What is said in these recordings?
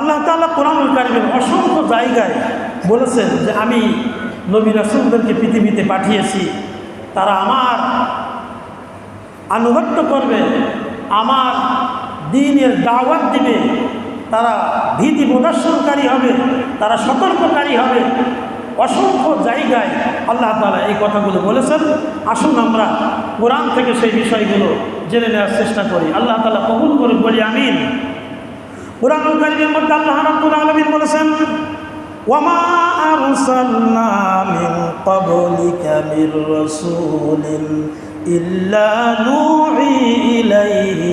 আল্লাহ তাআলা কোরআনুল কারিমের অসংখ্য জায়গায় বলেছেন যে আমি নবী রাসূলদেরকে পৃথিবীতে পাঠিয়েছি। তারা আমার আনুগত্য করবে, আমার দিনের দাওয়াত দিবে, তারা ভীতি প্রদর্শনকারী হবে, তারা সতর্ককারী হবে। অসংখ্য জায়গায় আল্লাহ তালা এই কথাগুলো বলেছেন। আসুন আমরা কোরআন থেকে সেই বিষয়গুলো জেনে নেওয়ার চেষ্টা করি। আল্লাহ তালা কবুল করুন বলি আমিন। কোরআন কারিমের মধ্যে আল্লাহ রাব্বুল আলামিন বলেছেন, ওয়ামা আরসালনা মিন ক্বাবলিকা মির রাসূলিন ইল্লা নূহি ইলাইহি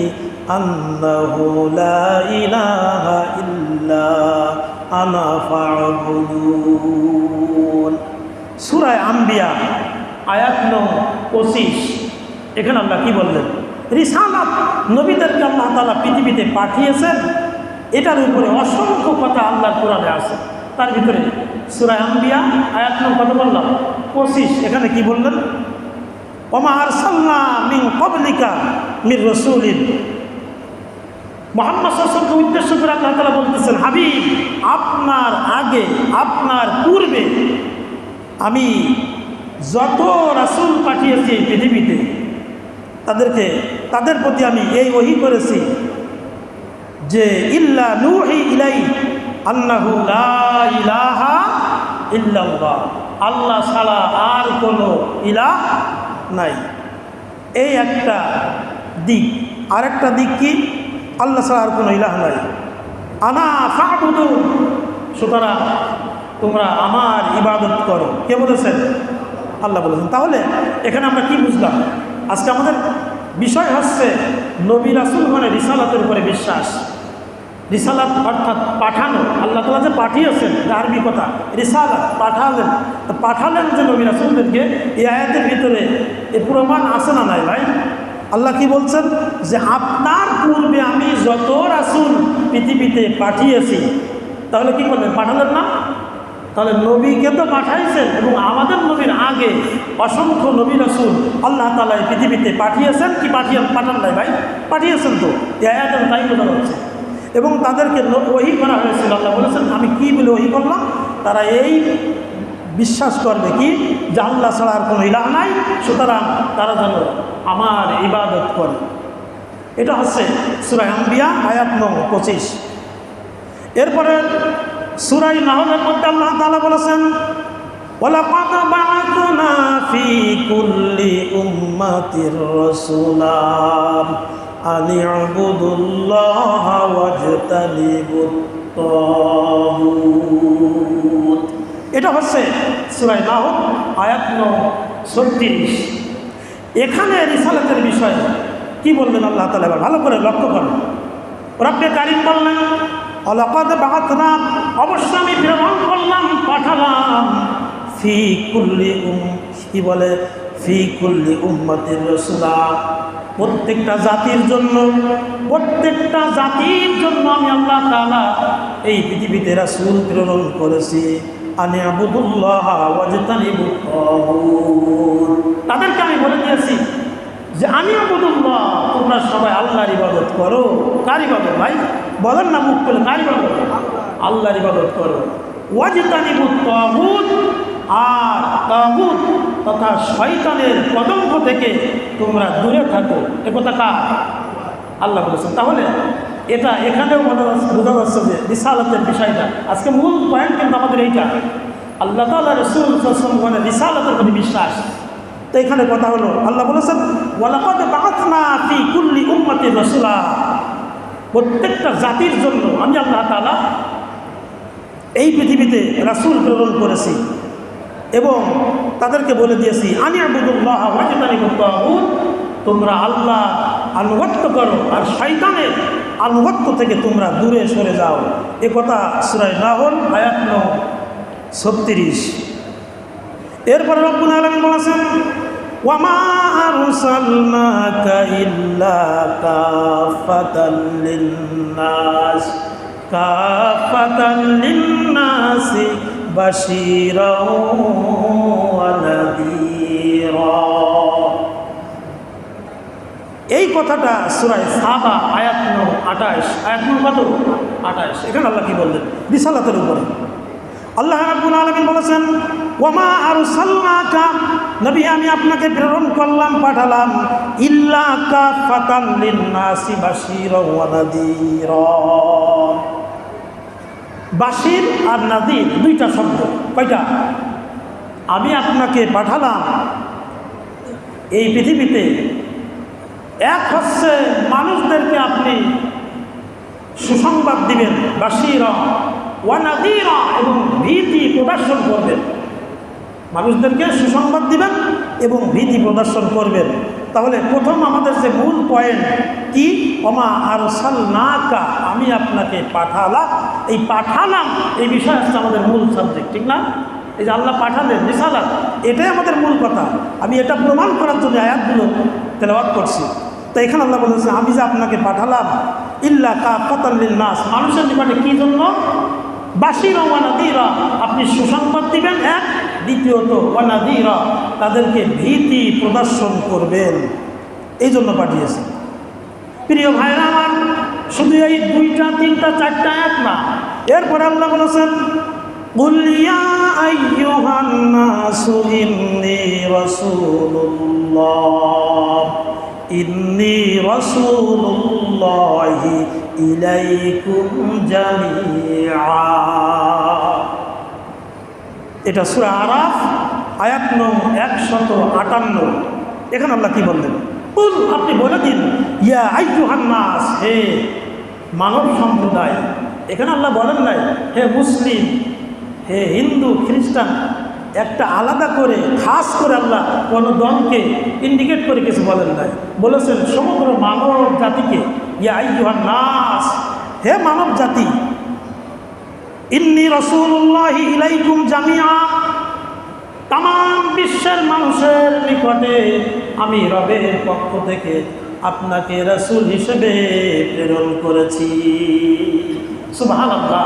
আন্নাহু লা ইলাহা ইল্লা আনা ফা'বুদুন। সূরা আম্বিয়া, আয়াত নং 25 এখানে আল্লাহ কি বললেন? রিসালাত নবীদেরকে আল্লাহ তাআলা পৃথিবীতে পাঠিয়েছেন। এটার উপরে অসংখ্য কথা আল্লাহর কোরআনে আছে। তার ভিতরে সুরায় আম্বিয়া আয়াত কত বললাম? পঁচিশ। এখানে কি বললেন? ওমা আরসাল্লা মিন কবলিকা মির রসুলিন। মোহাম্মদ সাল্লামকে উদ্দেশ্য করে আল্লাহ তালা বলতেছেন, হাবিব, আপনার আগে, আপনার পূর্বে আমি যত রাসূল পাঠিয়েছি পৃথিবীতে, তাদেরকে, তাদের প্রতি আমি এই ওহি করেছি যে ইল্লা নুহি ইলাই আল্লাহু ইলাহা ইল্লাল্লাহ। আল্লাহ ছাড়া আর কোনো ইলাহ নাই। এই একটা দিক। আরেকটা দিক কি? আল্লাহ ছাড়া আর কোনো ইলাহ নাই। আনা ফাবুদু, সুতরাং তোমরা আমার ইবাদত করো। কে বলেছেন? আল্লাহ বলেছেন। তাহলে এখানে আমরা কি বুঝলাম? আজকে আমাদের বিষয় হচ্ছে নবী রাসুল মানে রিসালাতের উপরে বিশ্বাস। রিসালাত অর্থাৎ পাঠানো। আল্লাহ তালা যে পাঠিয়েছেন আরবি কথা, রিসালাত, পাঠালেন। পাঠালেন যে নবী রাসুলদেরকে, এই আয়াতের ভিতরে এ প্রমাণ আসে না নাই ভাই? আল্লাহ কি বলছেন? যে আপনার পূর্বে আমি যত রাসুল পৃথিবীতে পাঠিয়েছি, তাহলে কি করলেন? পাঠালেন না? তাহলে নবীকে তো পাঠাইছেন এবং আমাদের নবীর আগে অসংখ্য নবী রাসুল আল্লাহ তালা পৃথিবীতে পাঠিয়েছেন। কি পাঠিয়ে পাঠান নাই ভাই? পাঠিয়েছেন তো। এই আয়াতের তাই বোঝা যাচ্ছে। এবং তাদেরকে ওহি করা হয়েছিল আল্লাহ বলেছেন, আমি কি বলে ওহি করলাম? তারা এই বিশ্বাস করবে কি? যে আল্লাহ ছাড়া আর কোনো ইলাহ নাই। সুতরাং তারা যেন আমার ইবাদত করে। এটা হচ্ছে সুরাই আম্বিয়া আয়াত নং পঁচিশ। এরপরে সুরাই নাহলের মধ্যে আল্লাহ তাআলা বলেছেন বা'আথনা ফি কুল্লি উম্মাতির ওয়াজতানিবুত তাগুত এটা হচ্ছে সূরা নাহল আয়াত 36 এখানে রিসালাতের বিষয়, কি বললেন আল্লাহ এবার ভালো করে লক্ষ্য করুন। রব্বে কারিম বললেন, অলকদ বাহাতনা অবশ্য আমি প্রেরণ করলাম, পাঠালাম। ফি কুল্লি উম কি বলে? ফি কুল্লি উম্মতির রসুলা। প্রত্যেকটা জাতির জন্য, প্রত্যেকটা জাতির জন্য আমি আল্লাহ তাআলা এই পৃথিবীতে রাসূল প্রেরণ করেছি। আনি তাদেরকে আমি বলে দিয়েছি যে আমি আবুদুল্লাহ, তোমরা সবাই আল্লাহর ইবাদত করো। কার ইবাদত ভাই? বলেন না মুখ করে কার ইবাদত? আল্লাহর ইবাদত করো। ওয়াজিতানিবুত তাগুত আর তাগুত তথা শয়তানের কদম্ব থেকে তোমরা দূরে থাকো। এ কথা কার? আল্লাহ বলেছেন। তাহলে এটা এখানেও বোঝা যাচ্ছে- যে রিসালতের বিষয়টা। আজকে মূল পয়েন্ট কিন্তু আমাদের এইটা। আল্লাহ তাল্লাহ রসুল মানে রিসালতের প্রতি বিশ্বাস। তো এখানে কথা হলো, আল্লাহ বলেছেন, ওয়ালাকাদ বাআথনা ফি কুল্লি রাসূলা। প্রত্যেকটা জাতির জন্য আমি আল্লাহ তালা এই পৃথিবীতে রাসূল প্রেরণ করেছি। এবং তাদেরকে বলে দিয়েছি আমি আবুদুল্লাহ তোমরা আল্লাহ আনুগত্য করো আর শয়তানের আনুগত্য থেকে তোমরা দূরে সরে যাও। এ কথা সুরায় নাহল, আয়াত নং ছত্রিশ। এরপরে রব্বুল আলামিন বলেছেন আরসালনাকা ওয়া নাযীরা এই কথাটা সুরায় সাবা আয়াত নং আঠাশ। আয়াত নং কত? আঠাশ। এখানে আল্লাহ কি বললেন? বিশালাতের উপরে। আল্লাহ রাব্বুল আলামিন বলেছেন, ওমা আর আরসালনাকা? নবী, আমি আপনাকে প্রেরণ করলাম, পাঠালাম ইল্লা কাফাতান লিন-নাসি বাশীরা ওয়া নাযীরা বাশির আর নাদির দুইটা শব্দ। কয়টা? আমি আপনাকে পাঠালাম, এই পৃথিবীতে এক হচ্ছে মানুষদেরকে আপনি সুসংবাদ দিবেন বাসিরা ওয়ানাদিরা এবং ভীতি প্রদর্শন করবেন। মানুষদেরকে সুসংবাদ দিবেন এবং ভীতি প্রদর্শন করবেন। তাহলে প্রথম আমাদের যে মূল পয়েন্ট কি? অমা আর সাল নাকা আমি আপনাকে পাঠালাম। এই পাঠালাম, এই বিষয় হচ্ছে আমাদের মূল সাবজেক্ট ঠিক না? এই যে আল্লাহ পাঠালেন, রিসালাত, এটাই আমাদের মূল কথা। আমি এটা প্রমাণ করার জন্য আয়াতগুলো তেলাওয়াত করছি। তো এখানে আল্লাহ বলেছে, আমি যে আপনাকে পাঠালাম, ইল্লা কা পাতাল্লিল নাস মানুষের নিকটে কী জন্য? বাসির ওয়ানাদিরা আপনি সুসংবাদ দিবেন, এক দ্বিতীয়ত ওয়ানাদিরা তাদেরকে ভীতি প্রদর্শন করবেন। এই জন্য পাঠিয়েছে। প্রিয় ভাইরা আমার, শুধু এই দুইটা, তিনটা, চারটা এক না, এরপরে আল্লাহ বলেছেন ইলাইকুম জামিআ। এটা সুরা আরাফ, আয়াত নং একশত আটান্ন। এখানে আল্লাহ কী বললেন? কুল, আপনি বলে দিন, ইয়া আই আইয়ুহান্নাস হে মানব সম্প্রদায়, এখানে আল্লাহ বলেন নাই, হে মুসলিম, হে হিন্দু, খ্রিস্টান, একটা আলাদা করে, খাস করে আল্লাহ কোনো দলকে ইন্ডিকেট করে কিছু বলেন নাই। বলেছেন, সমগ্র মানব জাতিকে, ইয়া আই আইয়ুহান্নাস হে মানব জাতি ইন্নি রসুল্লাহ ইলাইকুম জামিয়া তাম বিশ্বের মানুষের নিকটে আমি রবের পক্ষ থেকে আপনাকে রসুল হিসেবে প্রেরণ করেছি। আল্লাহ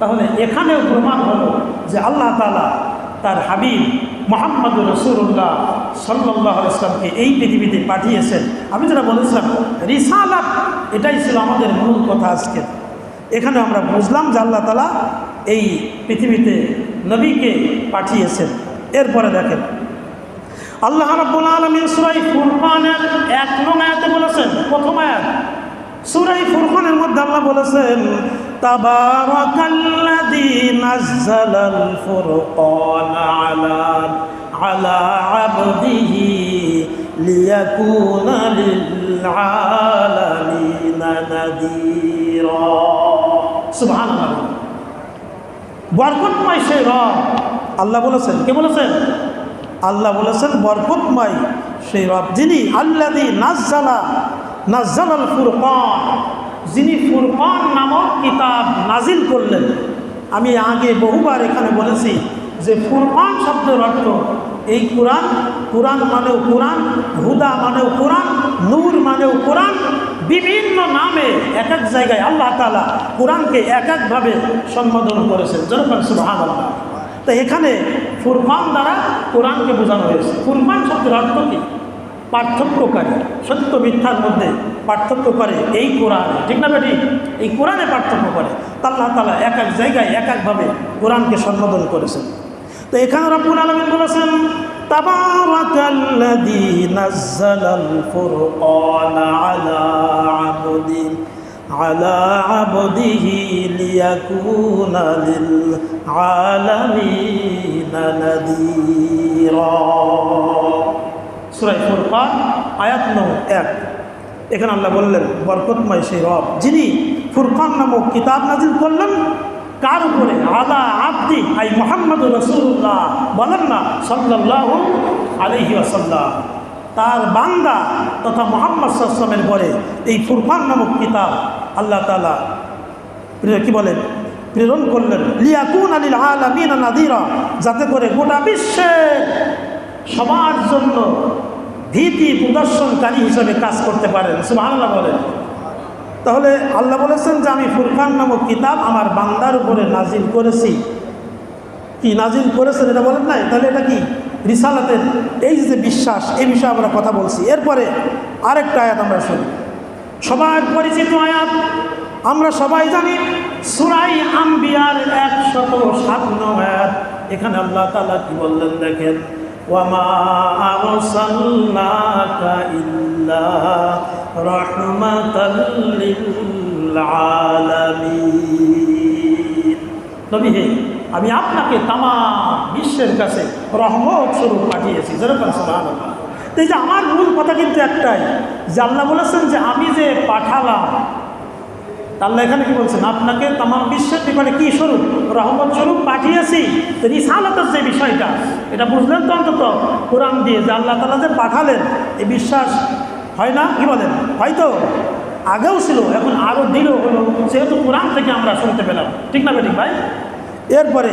তাহলে এখানেও প্রমাণ হলো যে আল্লাহ তালা তার হাবিব মোহাম্মদ রসুল্লাহ সাল্লাহ ইসলামকে এই পৃথিবীতে পাঠিয়েছেন। আমি যেটা বলেছিলাম, রিসালাত, এটাই ছিল আমাদের মূল কথা আজকে। এখানে আমরা বুঝলাম যে আল্লাহ তালা এই পৃথিবীতে নবীকে পাঠিয়েছেন। এরপরে দেখেন, আল্লাহ রাব্বুল আলামিন সূরা ফুরকানের এক নং আয়াতে বলেছেন, প্রথম আয়াত সূরা ফুরকানের মধ্যে আল্লাহ বলেছেন, তাবারাকাল্লাযী নাযালাল ফুরকান আলা আলা আবদিহি লিয়াকুনা লিল আলামিনা নাযীরা সুবহানাল্লাহ। বরকতময় সেই রব। আল্লাহ বলেছেন। কে বলেছেন? আল্লাহ বলেছেন বরকতময় সেই রব যিনি আল্লাদি নাজ্জালা নাজ্জাল আল ফুরকান যিনি ফুরকান নামক কিতাব নাজিল করলেন। আমি আগে বহুবার এখানে বলেছি যে ফুরকান শব্দের অর্থ এই কোরআন কোরআন মানেও কোরআন হুদা মানেও কোরআন নূর মানেও কোরআন বিভিন্ন নামে এক এক জায়গায় আল্লাহ তালা কোরআনকে এক একভাবে সম্বোধন করেছেন। যেরকম সুবাহান তো এখানে ফুরকান দ্বারা কোরআনকে বোঝানো হয়েছে। ফুরকান শব্দের অর্থ কি? পার্থক্যকারী। সত্য মিথ্যার মধ্যে পার্থক্য করে এই কোরআন। ঠিক না বেটি? এই কোরআনে পার্থক্য করে। আল্লাহ তালা এক এক জায়গায় এক একভাবে কোরআনকে সম্বোধন করেছেন। তো এখানে রব্বুল আলমিন বলেছেন তাবারাকাল্লাযী নাযালাল ফুরকান আলা আবদি على عبده ليكون للعالمين نذيرا সূরা ফুরকান আয়াত নং এক এখানে আল্লাহ বললেন বরকতময় সেই রব যিনি ফুরকান নামক কিতাব নাজিল করলেন কার উপরে? আলা আব্দি, আই মোহাম্মদ রসুল্লাহ বলেন না সাল্লাহ আলহি আসাল্লাম তার বান্দা তথা মোহাম্মদ সাল্লামের পরে এই ফুরফান নামক কিতাব আল্লাহ তালা কি বলেন? প্রেরণ করলেন। লিয়াকুন আলিল আলামিন নাদিরা যাতে করে গোটা বিশ্বের সবার জন্য ভীতি প্রদর্শনকারী হিসেবে কাজ করতে পারেন। সুবহানাল্লাহ বলেন। তাহলে আল্লাহ বলেছেন যে, আমি ফুরকান নামক কিতাব আমার বান্দার উপরে নাজিল করেছি। কি নাজিল করেছেন এটা বলেন নাই? তাহলে এটা কি? রিসালাতের এই যে বিশ্বাস, এই বিষয়ে আমরা কথা বলছি। এরপরে আরেকটা আয়াত আমরা শুনি। সবার পরিচিত আয়াত, আমরা সবাই জানি, সুরাই আম্বিয়ার একশত সাত নং আয়াত। এখানে আল্লাহ তালা কি বললেন দেখেন ওয়ামা রাহমাতাল লিল আলামিন। নবী হে, আমি আপনাকে তামা বিশ্বের কাছে রহমত স্বরূপ পাঠিয়েছি। যেরকম সুবহানাল্লাহ। এই যে আমার মূল কথা কিন্তু একটাই, যে আল্লাহ বলেছেন যে আমি যে পাঠালাম আল্লাহ এখানে কি বলছেন? আপনাকে তাম বিশ্বের বিপদে কী স্বরূপ? রহমত স্বরূপ পাঠিয়েছি। রিসালতের যে বিষয়টা, এটা বুঝলেন তো অন্তত? কোরআন দিয়ে যে আল্লাহ তালা যে পাঠালেন, এই বিশ্বাস হয় না? কি বলেন? হয়তো আগেও ছিল, এখন আরও দিলও হলো। যেহেতু কোরআন থেকে আমরা শুনতে পেলাম। ঠিক না বেঠিক ভাই? এরপরে,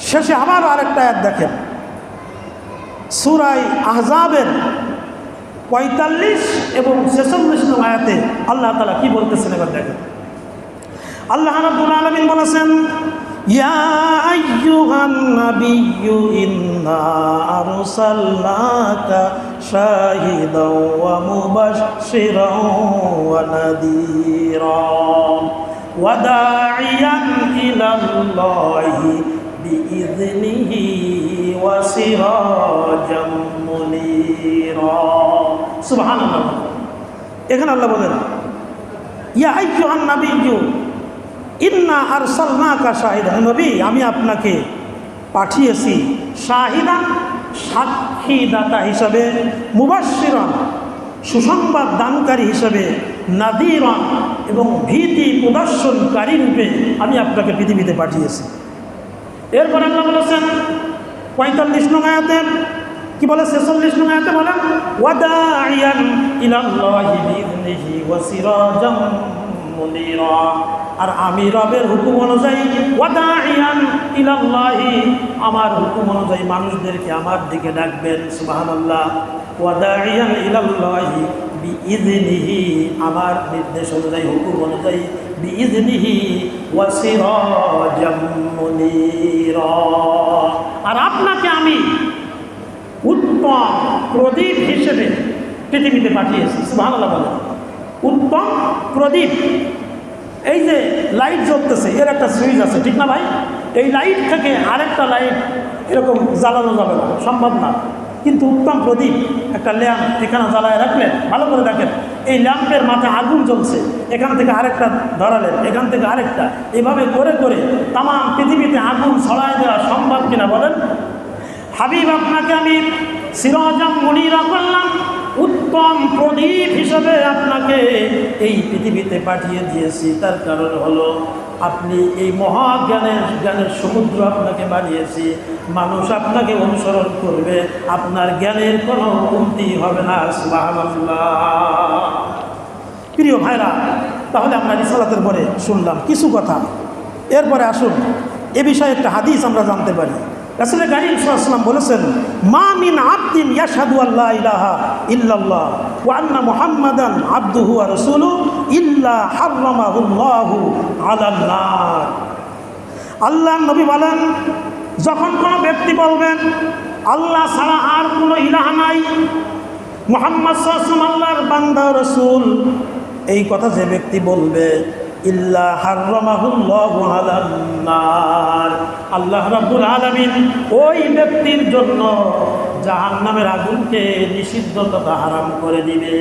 শেষে আবার আরেকটা এক দেখেন। সুরাই আহজাবের পঁয়তাল্লিশ এবং ছেচল্লিশ নং আয়াতে আল্লাহ তালা কি বলতেছেন এবার দেখেন। আল্লাহ রাব্বুল আলামিন বলেছেন, ইয়া আইয়ুহান নাবিয়্যু, ইন্না আরসালনাকা শাহিদাও ওয়া মুবাশশিরাও ওয়া নাদীরা ওয়া দা'iয়ান ইলাল্লাহি বিইذনিহি ওয়া সিরাজাম এখানে আল্লাহ বলেন, ইয়া আইয়ুহান নাবিয়্যু ইন্না আরসালনাকা শাহিদান. নবী, আমি আপনাকে পাঠিয়েছি শাহিদান সাক্ষীদাতা হিসাবে মুবাশশিরান সুসংবাদ দানকারী হিসাবে নাদিরান এবং ভীতি প্রদর্শনকারী রূপে আমি আপনাকে পৃথিবীতে পাঠিয়েছি। এরপর আল্লাহ বলেছেন, পঁয়তাল্লিশ নং আয়াতে, কি বলে ছেচল্লিশ আয়াতে বলেন ওয়াদাইয়ান ইলাল্লাহি আর আমি রবের হুকুম অনুযায়ী আমার হুকুম অনুযায়ী মানুষদেরকে আমার দিকে ডাকবেন বিইذনিহি আমার নির্দেশ অনুযায়ী, হুকুম অনুযায়ী আর আপনাকে আমি উত্তম প্রদীপ হিসেবে পৃথিবীতে পাঠিয়েছি বলেন। উত্তম প্রদীপ এই যে লাইট জ্বলতেছে, এর একটা সুইচ আছে, ঠিক না ভাই? এই লাইট থেকে আরেকটা লাইট এরকম জ্বালানো যাবে না, সম্ভব না। কিন্তু উত্তম প্রদীপ একটা ল্যাম্প এখানে জ্বালায় রাখলেন, ভালো করে দেখেন। এই ল্যাম্পের মাথায় আগুন জ্বলছে, এখান থেকে আরেকটা ধরালেন, এখান থেকে আরেকটা। এভাবে করে করে তাম পৃথিবীতে আগুন ছড়ায় দেওয়া সম্ভব কিনা বলেন? হাবিব আপনাকে আমি সিরাজাম মনিরা করলাম উত্তম প্রদীপ হিসেবে আপনাকে এই পৃথিবীতে পাঠিয়ে দিয়েছি। তার কারণ হলো, আপনি এই মহাজ্ঞানের জ্ঞানের সমুদ্র আপনাকে বানিয়েছি। মানুষ আপনাকে অনুসরণ করবে। আপনার জ্ঞানের কোনো কমতি হবে না প্রিয় ভাইরা, তাহলে আমরা রিসালাতের পরে শুনলাম কিছু কথা। এরপরে আসুন, এ বিষয়ে একটা হাদিস আমরা জানতে পারি। রাসুল গাড়ি সাল্লাম বলেছেন, মা মিন আব্দিন ইয়াশহাদু আল্লাহ ইলাহা ইল্লাল্লাহ ওয়া আন্না মুহাম্মাদান আবদুহু ওয়া রাসূলু ইল্লা হাররামাহুল্লাহু আলান নার আল্লাহ নবী বলেন, যখন কোনো ব্যক্তি বলবেন, আল্লাহ ছাড়া আর কোনো ইলাহা নাই, মোহাম্মদ সাল্লাম আল্লাহর বান্দা রসুল, এই কথা যে ব্যক্তি বলবে ইল্লা হার্রমাহুল্লাহু আলান নার। আল্লাহ রাব্বুল আলামিন ওই ব্যক্তির জন্য জাহান্নামের আগুনকে নিষিদ্ধ তথা হারাম করে দিবে